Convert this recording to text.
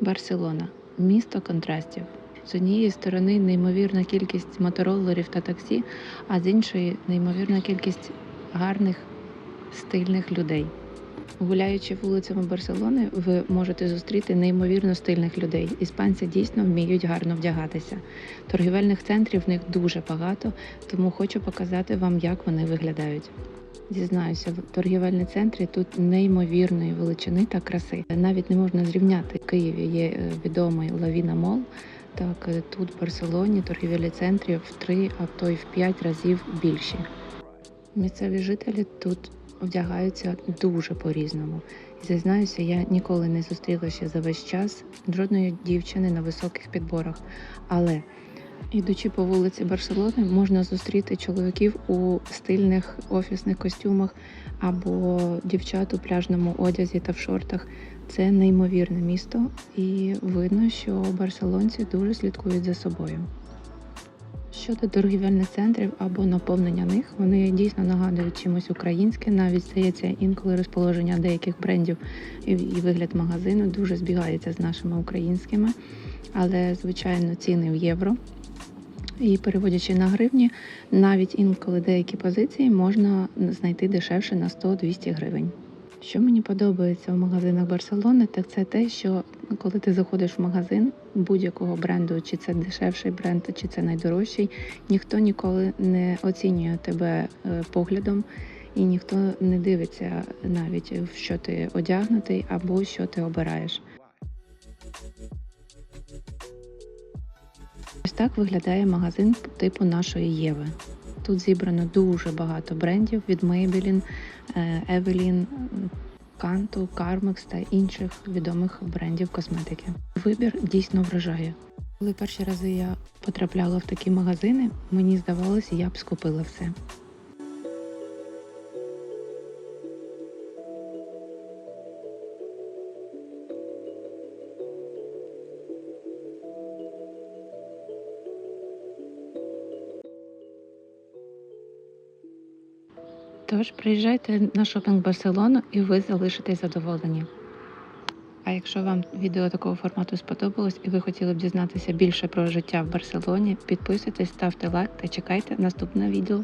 Барселона місто контрастів. З однієї сторони неймовірна кількість моторолерів та таксі, а з іншої неймовірна кількість гарних, стильних людей. Гуляючи вулицями Барселони, ви можете зустріти неймовірно стильних людей. Іспанці дійсно вміють гарно вдягатися. Торгівельних центрів в них дуже багато, тому хочу показати вам, як вони виглядають. Зізнаюся, в торгівельні центрі тут неймовірної величини та краси. Навіть не можна зрівняти. В Києві є е, відомий Лавіна Мол. Так е, тут в Барселоні торгівельні центрі в три, а то й в п'ять разів більші. Місцеві жителі тут вдягаються дуже по-різному. Зізнаюся, я ніколи не зустріла ще за весь час жодної дівчини на високих підборах. Але Ідучи по вулиці Барселони, можна зустріти чоловіків у стильних офісних костюмах або дівчат у пляжному одязі та в шортах. Це неймовірне місто, і видно, що барселонці дуже слідкують за собою. Щодо торгівельних центрів або наповнення них, вони дійсно нагадують чимось українське. Навіть здається, інколи розположення деяких брендів і вигляд магазину дуже збігається з нашими українськими, але звичайно ціни в євро. І переводячи на гривні, навіть інколи деякі позиції можна знайти дешевше на 100-200 гривень. Що мені подобається в магазинах Барселони, так це те, що коли ти заходиш в магазин будь-якого бренду, чи це дешевший бренд, чи це найдорожчий, ніхто ніколи не оцінює тебе е, поглядом, і ніхто не дивиться навіть в що ти одягнутий або що ти обираєш. Так виглядає магазин типу нашої Єви. Тут зібрано дуже багато брендів від Maybelline, е, Evelyn, Канто, Carmex та інших відомих брендів косметики. Вибір дійсно вражає. Коли перші рази я потрапляла в такі магазини, мені здавалося, я б скупила все. Тож приїжджайте на шопінг Барселону і ви залишитесь задоволені. А якщо вам відео такого формату сподобалось і ви хотіли б дізнатися більше про життя в Барселоні, підписуйтесь, ставте лайк та чекайте наступне відео.